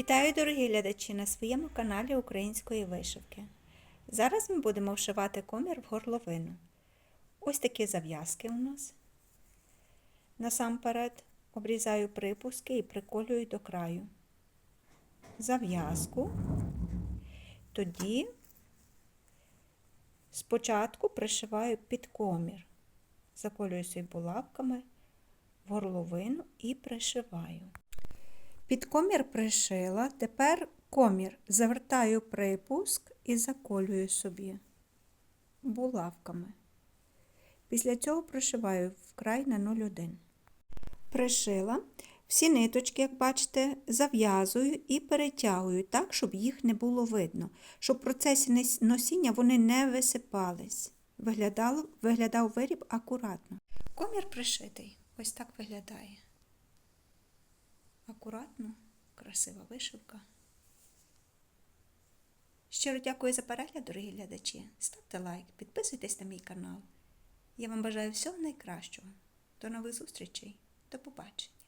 Вітаю, дорогі глядачі, на своєму каналі Української вишивки. Зараз ми будемо вшивати комір в горловину. Ось такі зав'язки у нас. Насамперед обрізаю припуски і приколюю до краю зав'язку. Тоді спочатку пришиваю під комір. Заколюю собі булавками в горловину і пришиваю. Під комір пришила, тепер комір завертаю припуск і заколюю собі булавками. Після цього пришиваю вкрай на 0,1. Пришила. Всі ниточки, як бачите, зав'язую і перетягую так, щоб їх не було видно, щоб в процесі носіння вони не висипались. Виглядав, виглядав виріб акуратно. Комір пришитий. Ось так виглядає. Акуратно, красива вишивка. Щиро дякую за перегляд, дорогі глядачі. Ставте лайк, підписуйтесь на мій канал. Я вам бажаю всього найкращого. До нових зустрічей. До побачення.